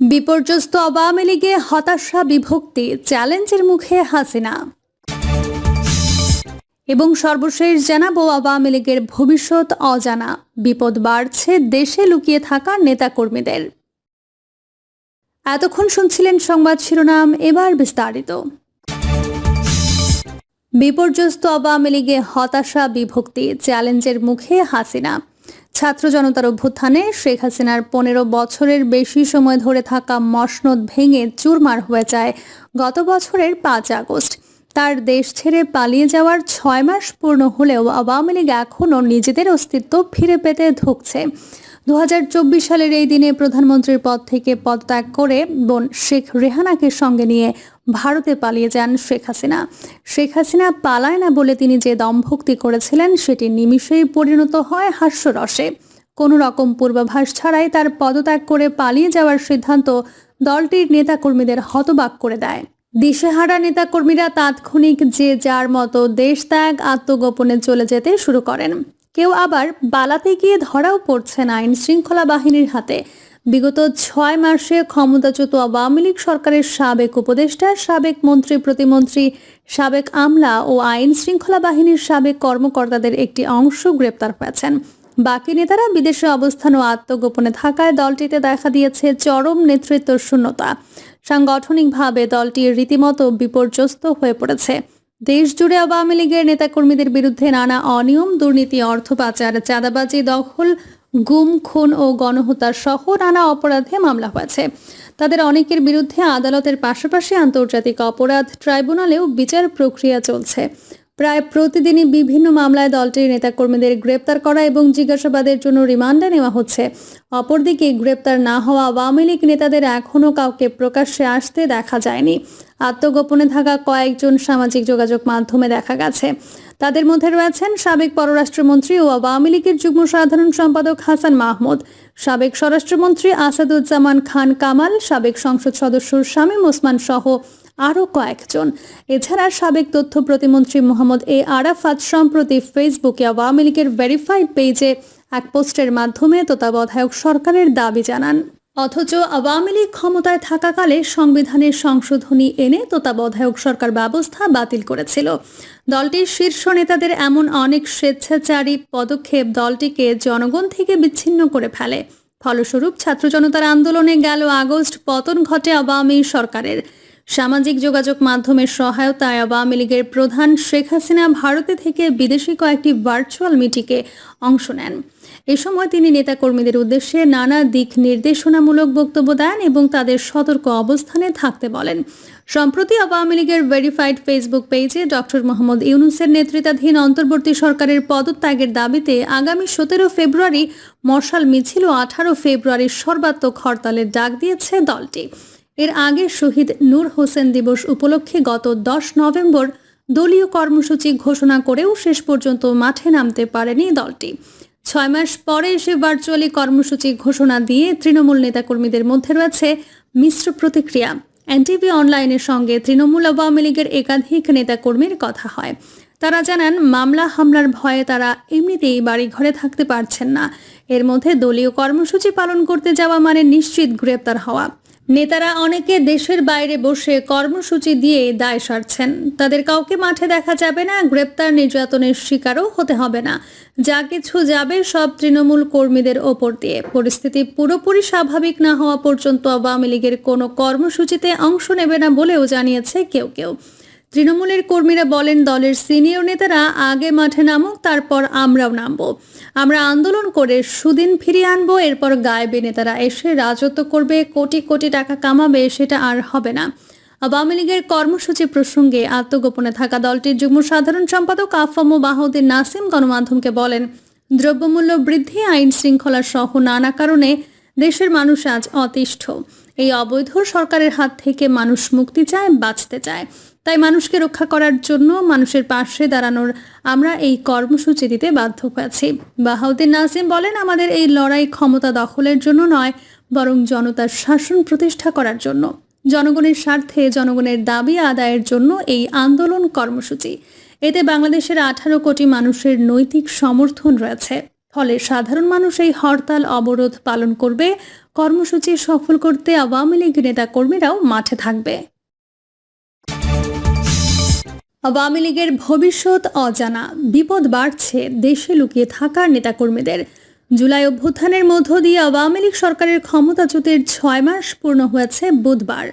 বিপর্যস্ত আওয়ামী লীগে হতাশা বিভক্তি চ্যালেঞ্জের মুখে হাসিনা। এবং সর্বশেষ জানাব আওয়ামী লীগের ভবিষ্যৎ অজানা। বিপদ বাড়ছে, দেশে লুকিয়ে থাকা নেতাকর্মীদের। এতক্ষণ শুনছিলেন সংবাদ শিরোনাম, এবার বিস্তারিত। বিপর্যস্ত আওয়ামী লীগে হতাশা বিভক্তি চ্যালেঞ্জের মুখে হাসিনা। ছাত্র জনতার অভ্যুত্থানে শেখ হাসিনার পনেরো বছরের বেশি সময় ধরে থাকা মসনদ ভেঙে চুরমার হয়ে যায় গত বছরের পাঁচ আগস্ট। তার দেশ ছেড়ে পালিয়ে যাওয়ার ছয় মাস পূর্ণ হলেও আওয়ামী লীগ এখনও নিজেদের অস্তিত্ব ফিরে পেতে ধুঁকছে। দু হাজার চব্বিশ সালের এই দিনে প্রধানমন্ত্রীর পদ থেকে পদত্যাগ করে বোন শেখ রেহানাকে সঙ্গে নিয়ে ভারতে পালিয়ে যান শেখ হাসিনা। শেখ হাসিনা পালায় না বলে তিনি যে দমভক্তি করেছিলেন, সেটি নিমিষেই পরিণত হয় হাস্যরসে। কোনো রকম পূর্বাভাস ছাড়াই তার পদত্যাগ করে পালিয়ে যাওয়ার সিদ্ধান্ত দলটির নেতাকর্মীদের হতবাক করে দেয়। দিশেহারা নেতাকর্মীরা তাৎক্ষণিক যে যার মতো দেশ ত্যাগ, আত্মগোপনে চলে যেতে শুরু করেন। কেউ আবার বালাতে গিয়ে ধরাও পড়ছেন আইন শৃঙ্খলা বাহিনীর হাতে। বিগত ছয় মাসে ক্ষমতাচ্যুত আওয়ামী লীগ সরকারের সাবেক উপদেষ্টা, সাবেক মন্ত্রী, প্রতিমন্ত্রী, সাবেক আমলা ও আইন শৃঙ্খলা বাহিনীর সাবেক কর্মকর্তাদের একটি অংশ গ্রেপ্তার হয়েছেন। বাকি নেতারা বিদেশে অবস্থান ও আত্মগোপনে থাকায় দলটিতে দেখা দিয়েছে চরম নেতৃত্ব শূন্যতা সাংগঠনিকভাবে দলটি রীতিমতো বিপর্যস্ত হয়ে পড়েছে। দেশ জুড়ে আওয়ামী লীগের নেতাকর্মীদের বিরুদ্ধে নানা অনিয়ম, দুর্নীতি, অর্থ পাচার, চাঁদাবাজি, দখল, গুম, খুন ও গণহত্যা সহ নানা অপরাধে মামলা হয়েছে। তাদের অনেকের বিরুদ্ধে আদালতের পাশাপাশি আন্তর্জাতিক অপরাধ ট্রাইব্যুনালেও বিচার প্রক্রিয়া চলছে। প্রায় প্রতিদিনই বিভিন্ন মামলায় দলটির নেতাকর্মীদের গ্রেপ্তার করা এবং জিজ্ঞাসাবাদের জন্য রিমান্ডে নেওয়া হচ্ছে। অপরদিকে গ্রেপ্তার না হওয়া আওয়ামী লীগ নেতাদের এখনও কাউকে প্রকাশ্যে আসতে দেখা যায়নি। আত্মগোপনে থাকা কয়েকজন সামাজিক যোগাযোগ মাধ্যমে দেখা গেছে। তাদের মধ্যে রয়েছেন সাবেক পররাষ্ট্রমন্ত্রী ও আওয়ামী লীগের যুগ্ম সাধারণ সম্পাদক হাসান মাহমুদ, সাবেক স্বরাষ্ট্রমন্ত্রী আসাদুজ্জামান খান কামাল, সাবেক সংসদ সদস্য শামীম ওসমান সহ আরও কয়েকজন। এছাড়া সাবেক তথ্য প্রতিমন্ত্রী মোহাম্মদ এ আরাফাত সম্প্রতি ফেসবুকে আওয়ামী লীগের ভেরিফাইড পেজে এক পোস্টের মাধ্যমে তত্ত্বাবধায়ক সরকারের দাবি জানান। অথচ আওয়ামী লীগ ক্ষমতায় থাকাকালে সংবিধানের সংশোধনী এনে তত্ত্বাবধায়ক সরকার ব্যবস্থা বাতিল করেছিল। দলটির শীর্ষ নেতাদের এমন অনেক স্বেচ্ছাচারী পদক্ষেপ দলটিকে জনগণ থেকে বিচ্ছিন্ন করে ফেলে। ফলস্বরূপ ছাত্র জনতার আন্দোলনে গেল আগস্ট, পতন ঘটে আওয়ামী সরকারের। সামাজিক যোগাযোগ মাধ্যমের সহায়তায় আওয়ামী লীগের প্রধান শেখ হাসিনা ভারতে থেকে বিদেশি কয়েকটি ভার্চুয়াল মিটিংয়ে অংশ নেন। এ সময় তিনি নেতাকর্মীদের উদ্দেশ্যে নানা দিক নির্দেশনামূলক বক্তব্য দেন এবং তাদের সতর্ক অবস্থানে থাকতে বলেন। সম্প্রতি আওয়ামী লীগের ভেরিফাইড ফেসবুক পেজে ডক্টর মোহাম্মদ ইউনুসের নেতৃত্বাধীন অন্তর্বর্তী সরকারের পদত্যাগের দাবিতে আগামী সতেরো ফেব্রুয়ারি মশাল মিছিল ও আঠারো ফেব্রুয়ারির সর্বাত্মক হরতালের ডাক দিয়েছে দলটি। এর আগে শহীদ নূর হোসেন দিবস উপলক্ষে গত দশ নভেম্বর দলীয় কর্মসূচি ঘোষণা করেও শেষ পর্যন্ত মাঠে নামতে পারেনি দলটি। ছয় মাস পরে এসে ভার্চুয়ালি কর্মসূচি ঘোষণা দিয়ে তৃণমূল নেতাকর্মীদের মধ্যে রয়েছে মিশ্র প্রতিক্রিয়া। এনটিভি অনলাইনের সঙ্গে তৃণমূল আওয়ামী লীগের একাধিক নেতাকর্মীর কথা হয়। তারা জানান, মামলা, হামলার ভয়ে তারা এমনিতেই বাড়ি ঘরে থাকতে পারছেন না। এর মধ্যে দলীয় কর্মসূচি পালন করতে যাওয়া মানে নিশ্চিত গ্রেপ্তার হওয়া। নেতারা অনেকে দেশের বাইরে বসে কর্মসূচি দিয়ে দায় সারছেন। তাদের কাউকে মাঠে দেখা যাবে না, গ্রেপ্তার নির্যাতনের শিকারও হতে হবে না। যা কিছু যাবে সব তৃণমূল কর্মীদের ওপর দিয়ে। পরিস্থিতি পুরোপুরি স্বাভাবিক না হওয়া পর্যন্ত আওয়ামী লীগের কোনো কর্মসূচিতে অংশ নেবে না বলেও জানিয়েছে কেউ কেউ। তৃণমূলের কর্মীরা বলেন, দলের সিনিয়র নেতারা আগে মাঠে নামুক, তারপর আমরাও নামবো। আমরা আন্দোলন করে সুদিন ফিরিয়ে আনব, এরপর গায়েবী নেতারা এসে রাজত্ব করবে, কোটি কোটি টাকা কামাবে, সেটা আর হবে না। আওয়ামী লীগের কর্মসূচি প্রসঙ্গে আত্মগোপনে থাকা দলটির যুগ্ম সাধারণ সম্পাদক আফম বাহাউদ্দিন নাসিম গণমাধ্যমকে বলেন, দ্রব্যমূল্য বৃদ্ধি আইন শৃঙ্খলা সহ নানা কারণে দেশের মানুষ আজ অতিষ্ঠ। এই অবৈধ সরকারের হাত থেকে মানুষ মুক্তি চায়, বাঁচতে চায়। তাই মানুষকে রক্ষা করার জন্য মানুষের পাশে দাঁড়ানোর আমরা এই কর্মসূচি দিতে বাধ্য হয়েছি বাহাউদ্দিন নাজিম বলেন, আমাদের এই লড়াই ক্ষমতা দখলের জন্য নয়, বরং জনতার শাসন প্রতিষ্ঠা করার জন্য। জনগণের স্বার্থে জনগণের দাবি আদায়ের জন্য এই আন্দোলন কর্মসূচি। এতে বাংলাদেশের আঠারো কোটি মানুষের নৈতিক সমর্থন রয়েছে। ফলে সাধারণ মানুষ এই হরতাল অবরোধ পালন করবে। কর্মসূচি সফল করতে আওয়ামী লীগ নেতা কর্মীরাও মাঠে থাকবে। আওয়ামী লীগের ভবিষ্যৎ অজানা বিপদ বাড়ছে দেশে লুকিয়ে থাকা নেতাকর্মীদের। জুলাই অভ্যুত্থানের মধ্য দিয়ে আওয়ামী লীগ সরকারের ক্ষমতাচ্যুতির ছয় মাস পূর্ণ হয়েছে বুধবার।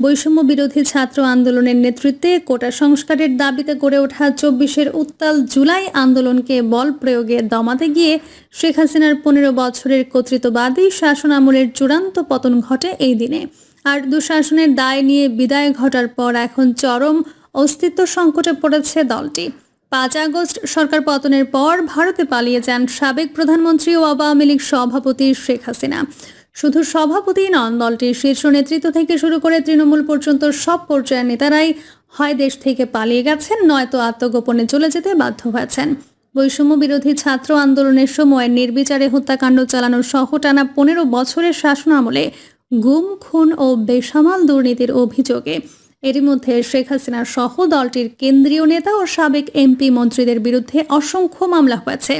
বৈষম্য বিরোধী ছাত্র আন্দোলনের নেতৃত্বে কোটা সংস্কারের দাবিতে গড়ে ওঠা চব্বিশের উত্তাল জুলাই আন্দোলনকে বল প্রয়োগে দমাতে গিয়ে শেখ হাসিনার পনেরো বছরের কর্তৃত্ববাদী শাসন আমলের চূড়ান্ত পতন ঘটে এই দিনে। আর দুঃশাসনের দায় নিয়ে বিদায় ঘটার পর এখন চরম অস্তিত্ব সংকটে পড়েছে দলটি। পাঁচ আগস্ট সরকার পতনের পর ভারতে পালিয়ে যান সাবেক প্রধানমন্ত্রী ও আওয়ামী লীগ সভাপতি শেখ হাসিনা। শুধু সভাপতি নন, দলটির শীর্ষ নেতৃত্ব থেকে শুরু করে তৃণমূল পর্যন্ত সব পর্যায়ের নেতারাই হয় দেশ থেকে পালিয়ে গেছেন, নয়তো আত্মগোপনে চলে যেতে বাধ্য হয়েছেন। বৈষম্য বিরোধী ছাত্র আন্দোলনের সময় নির্বিচারে হত্যাকাণ্ড চালানোর সহ টানা পনেরো বছরের শাসন আমলে গুম, খুন ও বেসামাল দুর্নীতির অভিযোগে। এরই মধ্যে শেখ হাসিনার সহ দলটির কেন্দ্রীয় নেতা ও সাবেক এমপি মন্ত্রীদের বিরুদ্ধে অসংখ্য মামলা হয়েছে।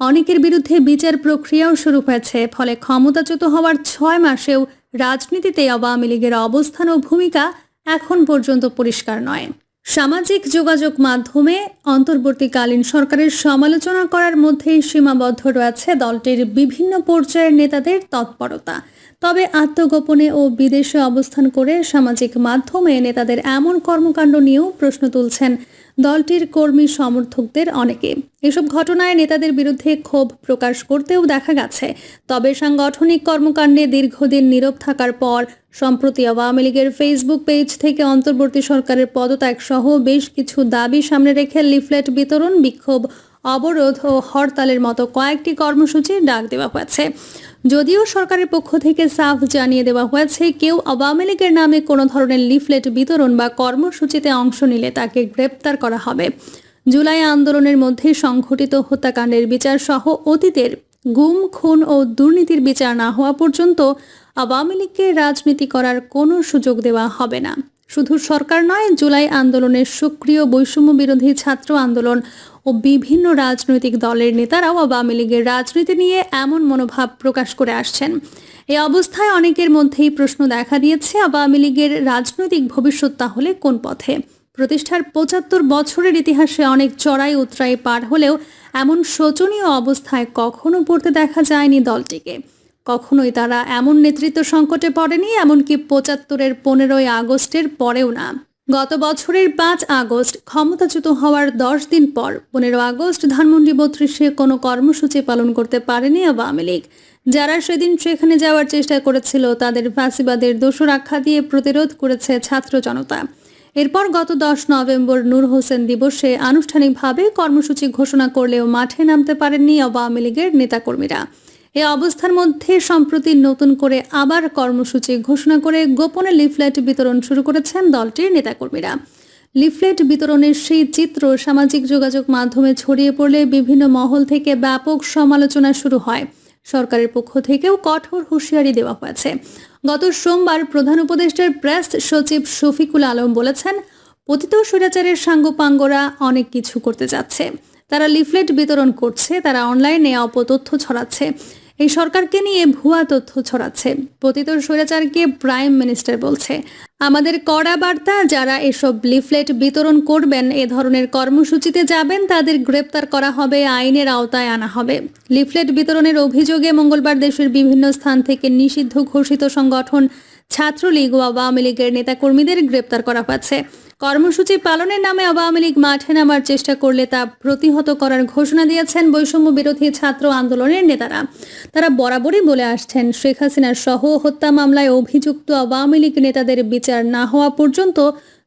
অনেকের বিরুদ্ধে বিচার প্রক্রিয়াও শুরু হয়েছে, ফলে ক্ষমতাচ্যুত হওয়ার ছয় মাসেও রাজনীতিতে আওয়ামী লীগের অবস্থান ও ভূমিকা এখন পর্যন্ত পরিষ্কার নয়। সামাজিক যোগাযোগ মাধ্যমে অন্তর্বর্তীকালীন সরকারের সমালোচনা করার মধ্যেই সীমাবদ্ধ রয়েছে দলটির বিভিন্ন পর্যায়ের নেতাদের তৎপরতা। তবে আত্মগোপনে ও বিদেশে অবস্থান করে সামাজিক মাধ্যমে নেতাদের এমন কর্মকাণ্ড নিয়েও প্রশ্ন তুলছেন দলটির কর্মী সমর্থকদের অনেকে। এসব ঘটনায় নেতাদের বিরুদ্ধে ক্ষোভ প্রকাশ করতেও দেখা গেছে। তবে সাংগঠনিক কর্মকাণ্ডে দীর্ঘদিন নীরব থাকার পর, সম্প্রতি আওয়ামী লীগের ফেসবুক পেজ থেকে অন্তর্বর্তী সরকারের পদত্যাগ সহ বেশ কিছু দাবি সামনে রেখে লিফলেট বিতরণ বিক্ষোভ অবরোধ ও হরতালের মতো কয়েকটি কর্মসূচির ডাক দেওয়া হয়েছে। যদিও সরকারের পক্ষ থেকে সাফ জানিয়ে দেওয়া হয়েছে, কেউ আওয়ামী লীগের নামে কোনো ধরনের লিফলেট বিতরণ বা কর্মসূচিতে অংশ নিলে তাকে গ্রেপ্তার করা হবে। জুলাই আন্দোলনের মধ্যে সংঘটিত হত্যাকাণ্ডের বিচার সহ অতীতের গুম, খুন ও দুর্নীতির বিচার না হওয়া পর্যন্ত আওয়ামী লীগকে রাজনীতি করার কোনো সুযোগ দেওয়া হবে না। শুধু সরকার নয়, জুলাই আন্দোলনের সক্রিয় বৈষম্য বিরোধী ছাত্র আন্দোলন ও বিভিন্ন রাজনৈতিক দলের নেতারাও আওয়ামী লীগের রাজনীতি নিয়ে এমন মনোভাব প্রকাশ করে আসছেন। এই অবস্থায় অনেকের মধ্যেই প্রশ্ন দেখা দিয়েছে, আওয়ামী লীগের রাজনৈতিক ভবিষ্যৎ তাহলে কোন পথে? প্রতিষ্ঠার পঁচাত্তর বছরের ইতিহাসে অনেক চড়াই উতরাই পার হলেও এমন শোচনীয় অবস্থায় কখনো পড়তে দেখা যায়নি দলটিকে। কখনোই তারা এমন নেতৃত্ব সংকটে পড়েনি, এমনকি পঁচাত্তরের পনেরোই আগস্টের পরেও না। গত বছরের পাঁচ আগস্ট ক্ষমতাচ্যুত হওয়ার দশ দিন পর পনেরো আগস্ট ধানমন্ডি বত্রিশে কোনো কর্মসূচি পালন করতে পারেনি আওয়ামী লীগ। যারা সেদিন সেখানে যাওয়ার চেষ্টা করেছিল, তাদের ফাঁসিবাদের দোষর আখ্যা দিয়ে প্রতিরোধ করেছে ছাত্র জনতা। এরপর গত দশ নভেম্বর নূর হোসেন দিবসে আনুষ্ঠানিকভাবে কর্মসূচি ঘোষণা করলেও মাঠে নামতে পারেননি আওয়ামী লীগের নেতাকর্মীরা। এই অবস্থার মধ্যে সম্প্রতি নতুন করে আবার কর্মসূচি ঘোষণা করে গোপনে লিফলেট বিতরণ শুরু করেছেন দলটির নেতাকর্মীরা। লিফলেট বিতরণের সেই চিত্র সামাজিক যোগাযোগ মাধ্যমে ছড়িয়ে পড়লে বিভিন্ন মহল থেকে ব্যাপক সমালোচনা শুরু হয়। সরকারের পক্ষ থেকেও কঠোর হুঁশিয়ারি দেওয়া হয়েছে। গত সোমবার প্রধান উপদেষ্টার প্রেস সচিব শফিকুল আলম বলেছেন, পতিত স্বৈরাচারের সাঙ্গপাঙ্গরা অনেক কিছু করতে যাচ্ছে। তারা লিফলেট বিতরণ করছে, তারা অনলাইনে অপতথ্য ছড়াচ্ছে। এই সরকারকে নিয়ে ভুয়া তথ্য ছড়াচ্ছে। পতিত স্বৈরাচারকে প্রাইম মিনিস্টার বলছে, আমাদের কড়া বার্তা, যারা এসব লিফলেট বিতরণ করবেন, এ ধরনের কর্মসূচিতে যাবেন, তাদের গ্রেপ্তার করা হবে, আইনের আওতায় আনা হবে। লিফলেট বিতরণের অভিযোগে মঙ্গলবার দেশের বিভিন্ন স্থান থেকে নিষিদ্ধ ঘোষিত সংগঠন ছাত্রলীগ ও আওয়ামী লীগের নেতাকর্মীদের গ্রেপ্তার করা হয়েছে। কর্মসূচি পালনের নামে আওয়ামী লীগ মাঠে নামার চেষ্টা করলে তা প্রতিহত করার ঘোষণা দিয়েছেন বৈষম্য বিরোধী ছাত্র আন্দোলনের নেতারা। তারা বরাবরই বলে আসছেন, শেখ হাসিনার সহ হত্যা মামলায় অভিযুক্ত আওয়ামী লীগ নেতাদের বিচার না হওয়া পর্যন্ত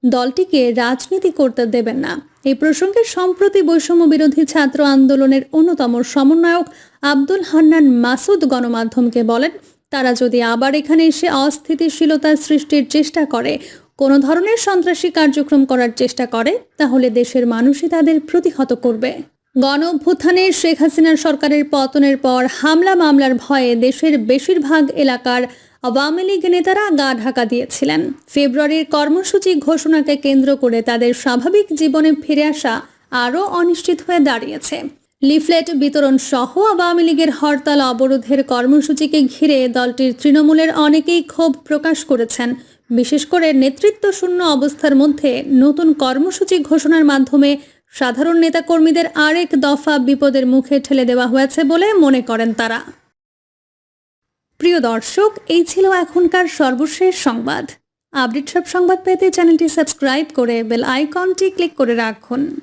দলটিকে রাজনীতি করতে দেবেন না। এই প্রসঙ্গে সম্প্রতি বৈষম্য বিরোধী ছাত্র আন্দোলনের অন্যতম সমন্বয়ক আব্দুল হান্নান মাসুদ গণমাধ্যমকে বলেন তারা যদি আবার এখানে এসে অস্থিতিশীলতা সৃষ্টির চেষ্টা করে, কোনো ধরনের সন্ত্রাসী কার্যক্রম করার চেষ্টা করে, তাহলে দেশের মানুষই তাদের প্রতিহত করবে। গণ অভ্যুত্থানে শেখ হাসিনার সরকারের পতনের পর হামলা মামলার ভয়ে দেশের বেশিরভাগ এলাকার আওয়ামী লীগ নেতারা গা ঢাকা দিয়েছিলেন। ফেব্রুয়ারির কর্মসূচি ঘোষণাকে কেন্দ্র করে তাদের স্বাভাবিক জীবনে ফিরে আসা আরও অনিশ্চিত হয়ে দাঁড়িয়েছে। লিফলেট বিতরণ সহ আওয়ামী লীগের হরতাল অবরোধের কর্মসূচিকে ঘিরে দলটির তৃণমূলের অনেকেই ক্ষোভ প্রকাশ করেছেন। বিশেষ করে নেতৃত্ব শূন্য অবস্থার মধ্যে নতুন কর্মসূচি ঘোষণার মাধ্যমে সাধারণ নেতাকর্মীদের আরেক দফা বিপদের মুখে ঠেলে দেওয়া হয়েছে বলে মনে করেন তারা। প্রিয় দর্শক, এই ছিল এখনকার সর্বশেষ সংবাদ। আপডেট সব সংবাদ পেতে চ্যানেলটি সাবস্ক্রাইব করে বেল আইকনটি ক্লিক করে রাখুন।